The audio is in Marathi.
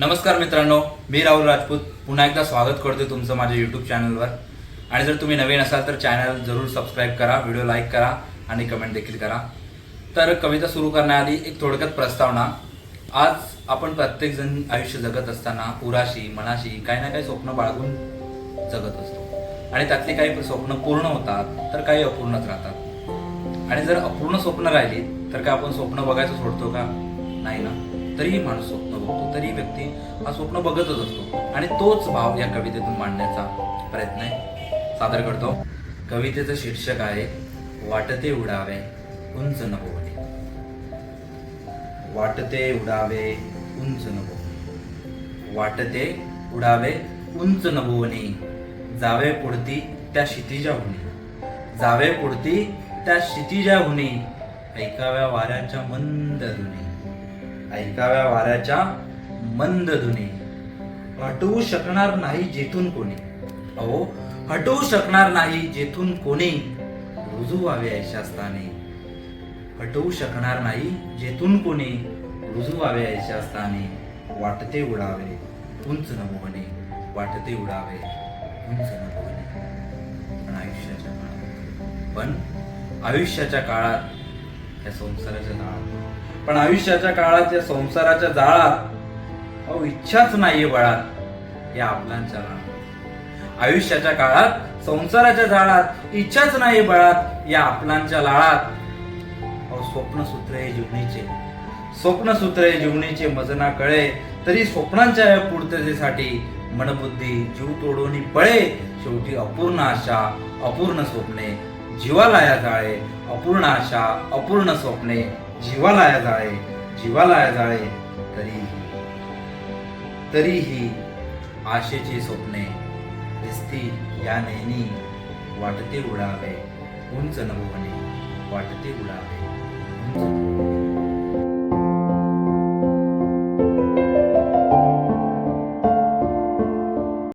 नमस्कार मित्रांनो मी राहुल राजपूत. पुन्हा एकदा स्वागत करतोय तुमचं माझ्या यूट्यूब चॅनलवर आणि जर तुम्ही नवीन असाल तर चॅनल जरूर सबस्क्राईब करा व्हिडिओ लाईक करा आणि कमेंट देखील करा. तर कविता सुरू करण्याआधी एक थोडक्यात प्रस्तावना. आज आपण प्रत्येकजण आयुष्य जगत असताना उराशी मनाशी काही ना काही स्वप्न बाळगून जगत असतो. आणि त्यातली काही स्वप्न पूर्ण होतात तर काही अपूर्णच राहतात. आणि जर अपूर्ण स्वप्न राहिली तर काय आपण स्वप्न बघायचं सोडतो का? नाही ना. तरीही माणूस होतो तरी व्यक्ती हा स्वप्न बघतच असतो. आणि तोच भाव या कवितेतून मांडण्याचा प्रयत्न सादर करतो. कवितेचं शीर्षक आहे वाटते उडावे उंच नभोवने वाटते उडावे उंच नभोवने वाटते उडावे उंच नभोवने जावे पुढती त्या क्षितिजा हुनी जावे पुढती त्या क्षितिजा हुनी ऐकाव्या वाऱ्याच्या मंद धुने ऐकाव्या वाऱ्याच्या मंद धुनी हटवू शकणार नाही जेथून कोणी. अहो हटवू शकणार नाही जेथून कोणी. रुजू व्हावे ऐशास्ताने. हटवू शकणार नाही जेथून कोणी. रुजू व्हावे ऐशास्ताने. वाटते उडावे. उंच नभोवने वाटते उडावे. उंच नभोवने पण आयुष्याच्या काळात. पण आयुष्याच्या काळात या संसाराच्या काळात पण आयुष्याच्या काळात या संसाराच्या जाळात अहो इच्छाच नाहीये बळात या आपलांच्या लाळात आयुष्याच्या काळात संसाराच्या जाळात इच्छाच नाही बळात या आपलांच्या लाळात. अहो हे जीवनीचे. स्वप्नसूत्रे जीवनीचे मजना कळे तरी स्वप्नांच्या या पूर्ततेसाठी मनबुद्धी जीव तोडोनी पळे. शेवटी अपूर्ण आशा अपूर्ण स्वप्ने जीवालाया जाळे. अपूर्ण आशा अपूर्ण स्वप्ने. जीवालाया जाळे जीवालाया जाळे तरीही. तरीही आशेची स्वप्ने दिसती या नेहमी. वाटते उडावे उंच नभोवने वाटते उडावे.